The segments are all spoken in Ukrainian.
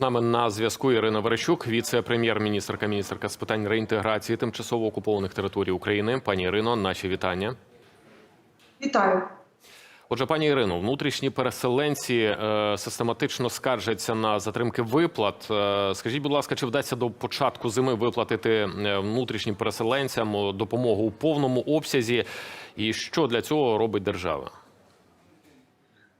З нами на зв'язку Ірина Верещук, віце-прем'єр-міністрка, міністерка з питань реінтеграції тимчасово окупованих територій України. Пані Ірино, наші вітання. Вітаю. Отже, пані Ірино, внутрішні переселенці е, систематично скаржаться на затримки виплат. Е, скажіть, будь ласка, чи вдасться до початку зими виплатити е, внутрішнім переселенцям допомогу у повному обсязі? І що для цього робить держава?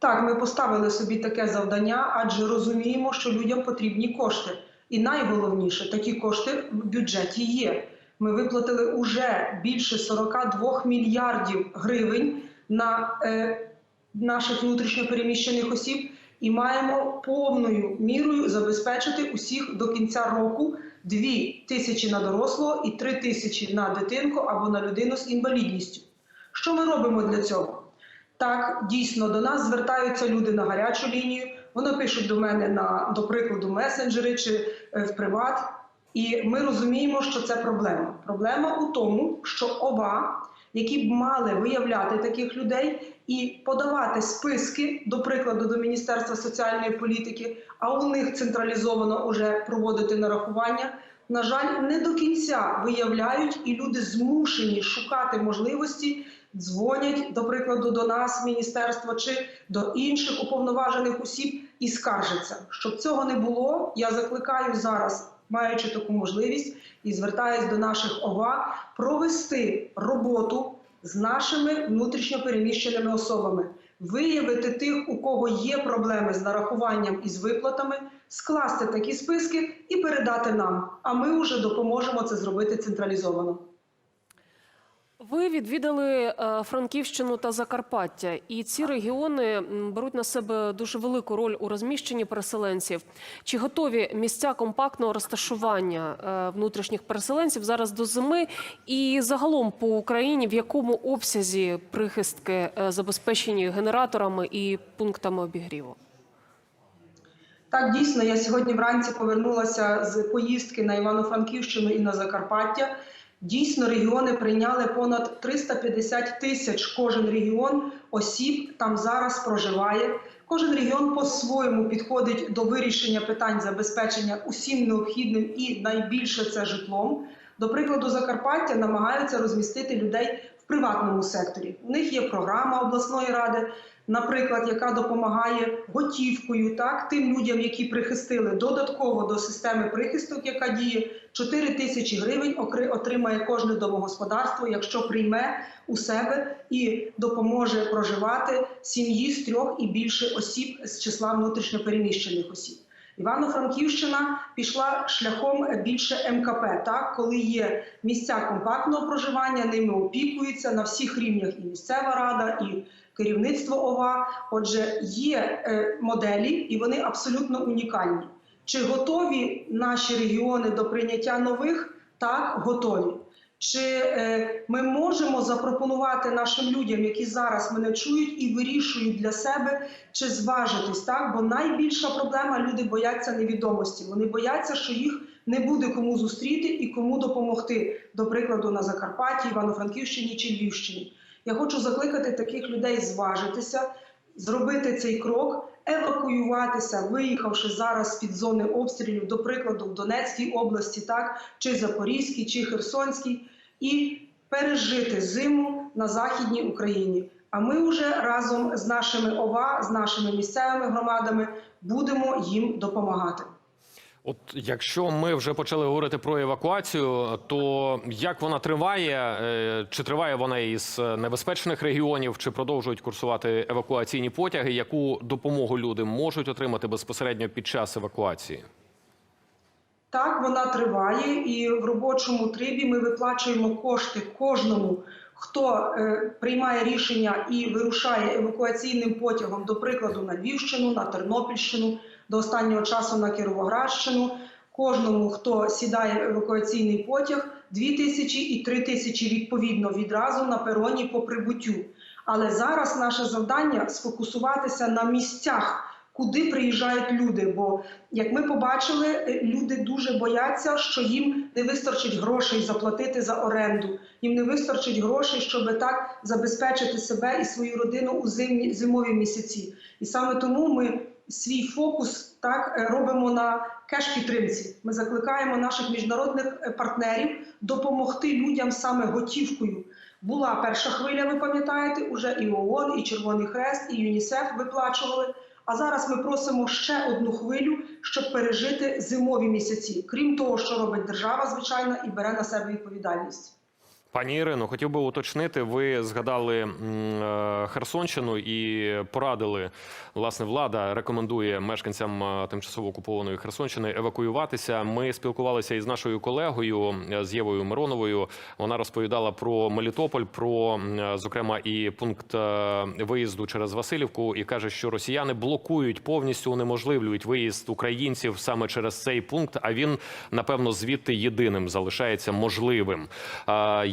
Так, ми поставили собі таке завдання, адже розуміємо, що людям потрібні кошти. І найголовніше, такі кошти в бюджеті є. Ми виплатили уже більше 42 мільярдів гривень на е, наших внутрішньопереміщених осіб і маємо повною мірою забезпечити усіх до кінця року 2 тисячі на дорослого і 3 тисячі на дитинку або на людину з інвалідністю. Що ми робимо для цього? Так, дійсно, до нас звертаються люди на гарячу лінію. Вони пишуть до мене на, до прикладу, месенджери чи е, в приват. І ми розуміємо, що це проблема. Проблема у тому, що ОВА, які б мали виявляти таких людей і подавати списки, до прикладу, до Міністерства соціальної політики, а у них централізовано вже проводити нарахування. На жаль, не до кінця виявляють, і люди змушені шукати можливості дзвонять, до прикладу, до нас, міністерства чи до інших уповноважених осіб і скаржаться. Щоб цього не було, я закликаю зараз, маючи таку можливість, і звертаюсь до наших ОВА, провести роботу з нашими внутрішньопереміщеними особами, виявити тих, у кого є проблеми з нарахуванням і з виплатами, скласти такі списки і передати нам. А ми вже допоможемо це зробити централізовано. Ви відвідали е, Франківщину та Закарпаття, і ці регіони беруть на себе дуже велику роль у розміщенні переселенців. Чи готові місця компактного розташування е, внутрішніх переселенців зараз до зими? І загалом по Україні в якому обсязі прихистки е, забезпечені генераторами і пунктами обігріву? Так, дійсно, я сьогодні вранці повернулася з поїздки на Івано-Франківщину і на Закарпаття. Дійсно, регіони прийняли понад 350 тисяч кожен регіон осіб там зараз проживає. Кожен регіон по-своєму підходить до вирішення питань забезпечення усім необхідним і найбільше це житлом. До прикладу, Закарпаття намагаються розмістити людей приватному секторі. У них є програма обласної ради, наприклад, яка допомагає готівкою, так тим людям, які прихистили додатково до системи прихисток, яка діє 4 тисячі гривень, отримає кожне домогосподарство, якщо прийме у себе і допоможе проживати сім'ї з трьох і більше осіб з числа внутрішньопереміщених осіб. Івано-Франківщина пішла шляхом більше МКП, так коли є місця компактного проживання, ними опікуються на всіх рівнях і місцева рада, і керівництво ОВА. Отже, є е, моделі, і вони абсолютно унікальні. Чи готові наші регіони до прийняття нових? Так, готові. Чи е, ми можемо запропонувати нашим людям, які зараз мене чують і вирішують для себе, чи зважитись так? Бо найбільша проблема люди бояться невідомості. Вони бояться, що їх не буде кому зустріти і кому допомогти. До прикладу, на Закарпатті, Івано-Франківщині чи Львівщині. Я хочу закликати таких людей зважитися, зробити цей крок, евакуюватися, виїхавши зараз під зони обстрілів, до прикладу, в Донецькій області, так чи Запорізькій, чи Херсонській, і пережити зиму на західній Україні. А ми вже разом з нашими ОВА, з нашими місцевими громадами будемо їм допомагати. От якщо ми вже почали говорити про евакуацію, то як вона триває? Е, Чи триває вона із небезпечних регіонів, чи продовжують курсувати евакуаційні потяги? Яку допомогу люди можуть отримати безпосередньо під час евакуації? Так, вона триває, і в робочому трибі ми виплачуємо кошти кожному, хто е, приймає рішення і вирушає евакуаційним потягом, до прикладу, на Львівщину, на Тернопільщину, до останнього часу на Кіровоградщину. Кожному, хто сідає в евакуаційний потяг, 2 тисячі і 3 тисячі відповідно відразу на пероні по прибуттю. Але зараз наше завдання сфокусуватися на місцях, куди приїжджають люди. Бо, як ми побачили, е, люди дуже бояться, що їм не вистачить грошей заплатити за оренду, їм не вистачить грошей, щоб так забезпечити себе і свою родину у зимні зимові місяці. І саме тому ми свій фокус так е, робимо на кеш-підтримці. Ми закликаємо наших міжнародних е, партнерів допомогти людям саме готівкою. Була перша хвиля, ви пам'ятаєте, уже і ООН, і Червоний Хрест, і ЮНІСЕФ виплачували. А зараз ми просимо ще одну хвилю, щоб пережити зимові місяці. Крім того, що робить держава, звичайно, і бере на себе відповідальність. Пані Ірино, хотів би уточнити. Ви згадали е, Херсонщину і порадили. Власне, влада рекомендує мешканцям е, тимчасово окупованої Херсонщини евакуюватися. Ми спілкувалися із нашою колегою е, з Євою Мироновою. Вона розповідала про Мелітополь, про зокрема і пункт виїзду через Васильівку, і каже, що росіяни блокують повністю унеможливлюють виїзд українців саме через цей пункт. А він напевно звідти єдиним залишається можливим.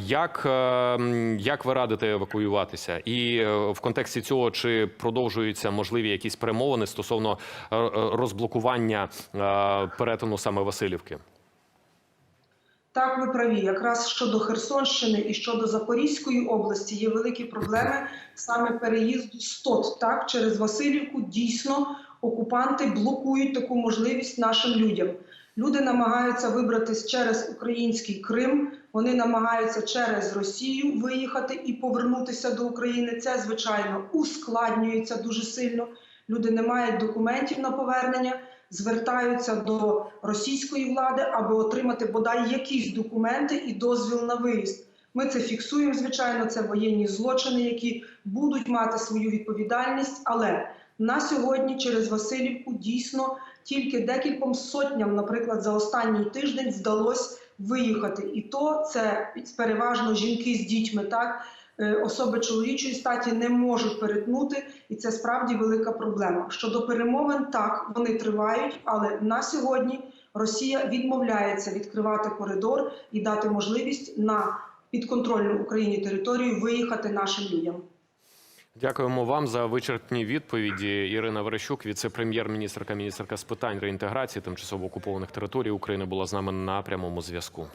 Як, е, як ви радите евакуюватися? І е, в контексті цього чи продовжуються можливі якісь перемовини стосовно е, розблокування перетину саме Васильівки? Так, ви праві. Якраз щодо Херсонщини і щодо Запорізької області є великі проблеми саме переїзду СТОТ. Так, через Васильівку дійсно окупанти блокують таку можливість нашим людям. Люди намагаються вибратись через український Крим. Вони намагаються через Росію виїхати і повернутися до України. Це звичайно ускладнюється дуже сильно. Люди не мають документів на повернення звертаються до російської влади, аби отримати бодай якісь документи і дозвіл на виїзд. Ми це фіксуємо, звичайно, це воєнні злочини, які будуть мати свою відповідальність. Але на сьогодні через Васильівку дійсно тільки декільком сотням, наприклад, за останній тиждень вдалося виїхати. І то це переважно жінки з дітьми, так Е, особи чоловічої статі не можуть перетнути, і це справді велика проблема. Щодо перемовин, так вони тривають, але на сьогодні Росія відмовляється відкривати коридор і дати можливість на підконтрольну Україні територію виїхати нашим людям. Дякуємо вам за вичерпні відповіді. Ірина Верещук, віце-прем'єр-міністрка, міністерка з питань реінтеграції тимчасово окупованих територій України, була з нами на прямому зв'язку.